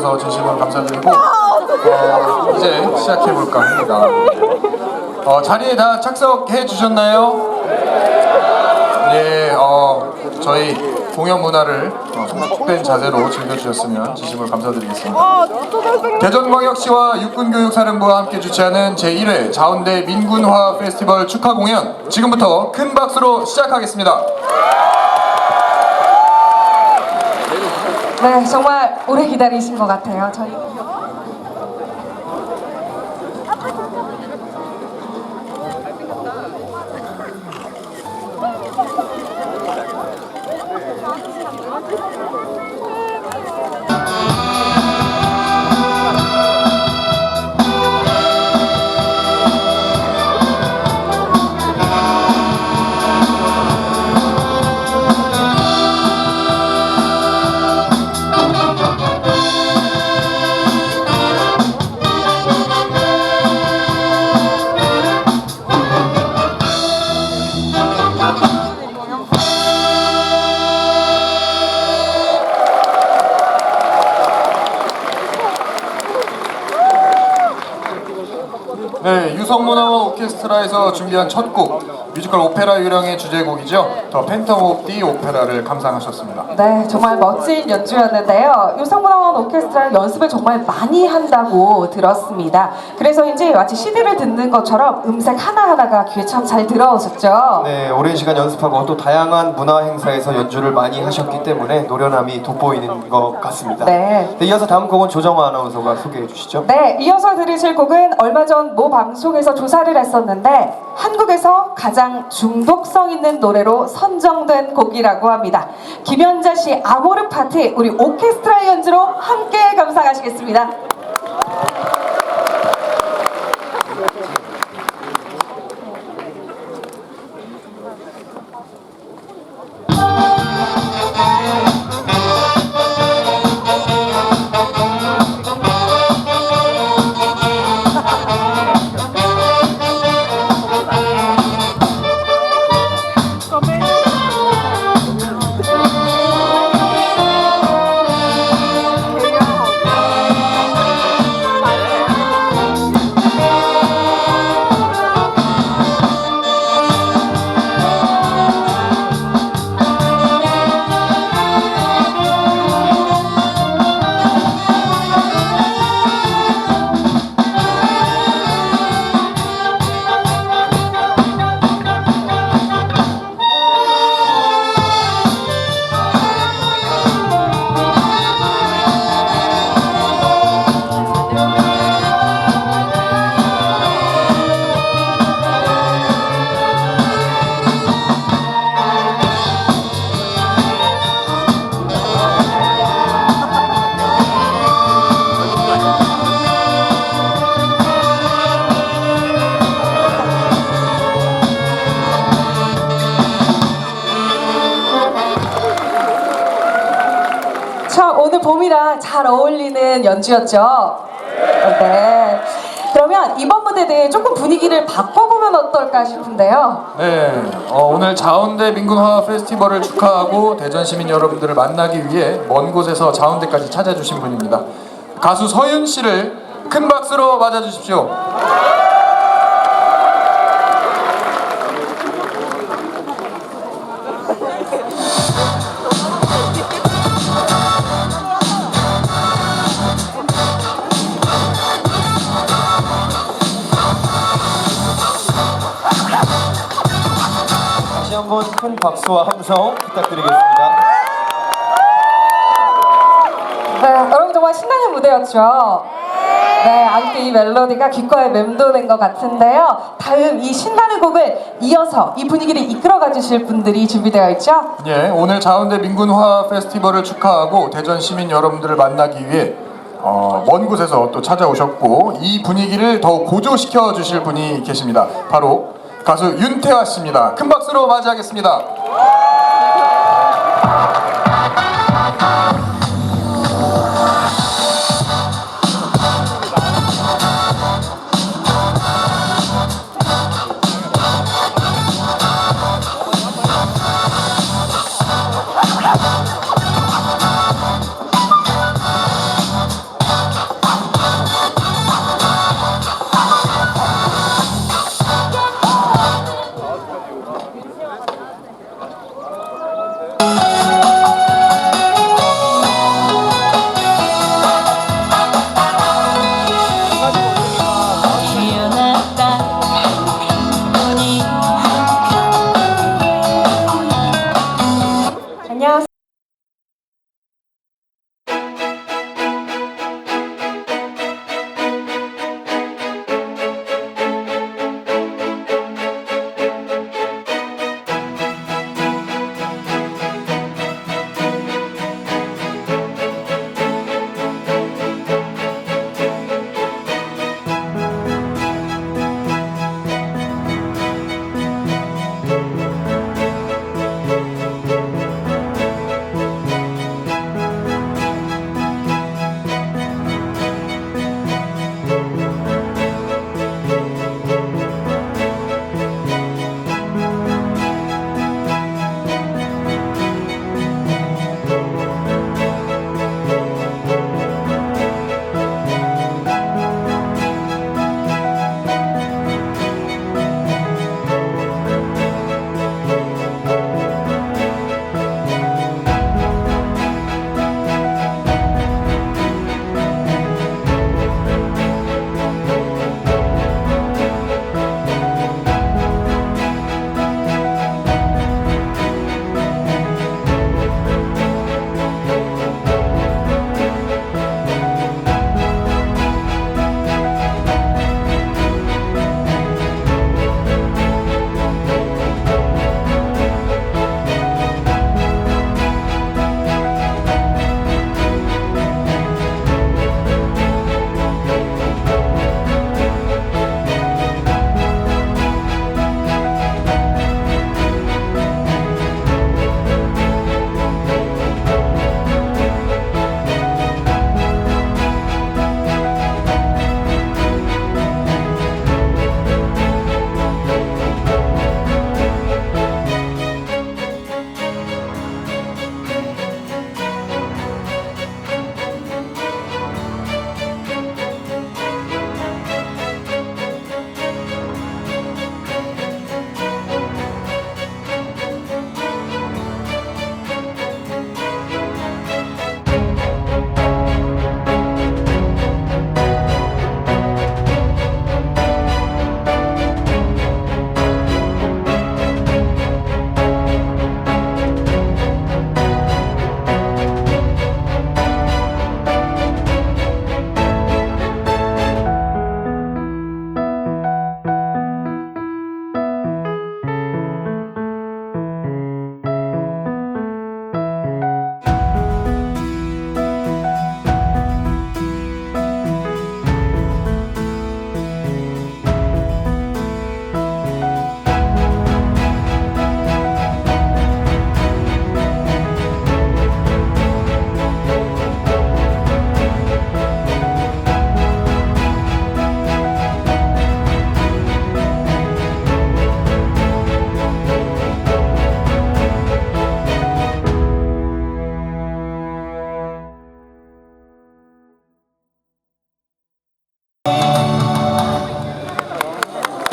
내주셔서 진심으로 감사드리고 어, 이제 시작해 볼까 합니다. 어, 자리에 다 착석해 주셨나요? 네, 어, 저희 공연 문화를 어, 성숙된 자세로 즐겨주셨으면 진심으로 감사드리겠습니다. 대전광역시와 육군교육사령부와 함께 주최하는 제1회 자운대 민군화 페스티벌 축하 공연 지금부터 큰 박수로 시작하겠습니다. 네, 정말 오래 기다리신 것 같아요. 저희 오케스트라에서 준비한 첫 곡 뮤지컬 오페라 유령의 주제곡이죠. 더 팬텀 오브 디 오페라를 감상하셨습니다. 네, 정말 멋진 연주였는데요. 유성문화원 오케스트라 연습을 정말 많이 한다고 들었습니다. 그래서 이제 마치 CD를 듣는 것처럼 음색 하나하나가 귀에 참 잘 들어오셨죠? 네, 오랜 시간 연습하고 또 다양한 문화 행사에서 연주를 많이 하셨기 때문에 노련함이 돋보이는 것 같습니다. 네. 이어서 다음 곡은 조정화 아나운서가 소개해 주시죠. 네, 이어서 들으실 곡은 얼마 전 모 방송에서 조사를 했었는데 한국에서 가장 중독성 있는 노래로 선정된 곡이라고 합니다. 김연자 씨 아모르 파티 우리 오케스트라 연주로 함께 감상하시겠습니다. 봄이랑 잘 어울리는 연주였죠. 네. 그러면 이번 무대 대해 조금 분위기를 바꿔보면 어떨까 싶은데요. 네, 어, 오늘 자운대 민군화 페스티벌을 축하하고 대전 시민 여러분들을 만나기 위해 먼 곳에서 자운대까지 찾아주신 분입니다. 가수 서윤 씨를 큰 박수로 맞아주십시오. 한번 큰 박수와 함성 부탁드리겠습니다. 네, 여러분 정말 신나는 무대였죠. 네, 아직도 이 멜로디가 귓가에 맴도는 것 같은데요. 다음 이 신나는 곡을 이어서 이 분위기를 이끌어가 주실 분들이 준비되어 있죠. 예, 오늘 자운대 민군화 페스티벌을 축하하고 대전 시민 여러분들을 만나기 위해 어, 먼 곳에서 또 찾아오셨고 이 분위기를 더 고조시켜 주실 분이 계십니다. 바로 가수 윤태화 씨입니다. 큰 박수로 맞이하겠습니다.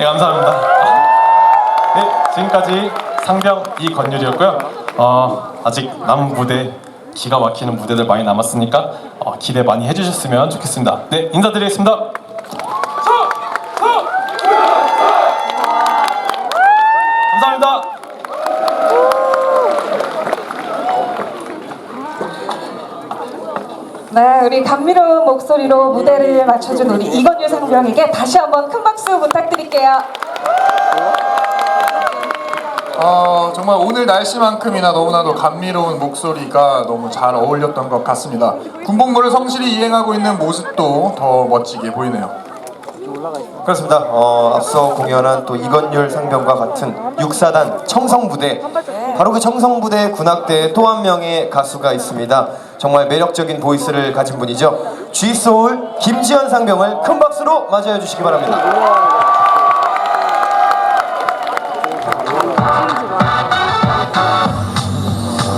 감사합니다. 네 지금까지 상병 이건율이었고요. 어, 아직 남은 무대 기가 막히는 무대들 많이 남았으니까 어, 기대 많이 해주셨으면 좋겠습니다. 네 인사드리겠습니다. 감사합니다. 네, 우리 감미로운 목소리로 무대를 맞춰준 우리 이건유 상병에게 다시 한번 큰 박수 부탁드릴게요. 어, 정말 오늘 날씨만큼이나 너무나도 감미로운 목소리가 너무 잘 어울렸던 것 같습니다. 군복무를 성실히 이행하고 있는 모습도 더 멋지게 보이네요. 그렇습니다. 어, 앞서 공연한 또 이건율 상병과 같은 육사단 청성부대 바로 그 청성부대 군악대에 또 한 명의 가수가 있습니다. 정말 매력적인 보이스를 가진 분이죠. G소울 김지현 상병을 큰 박수로 맞이해 주시기 바랍니다.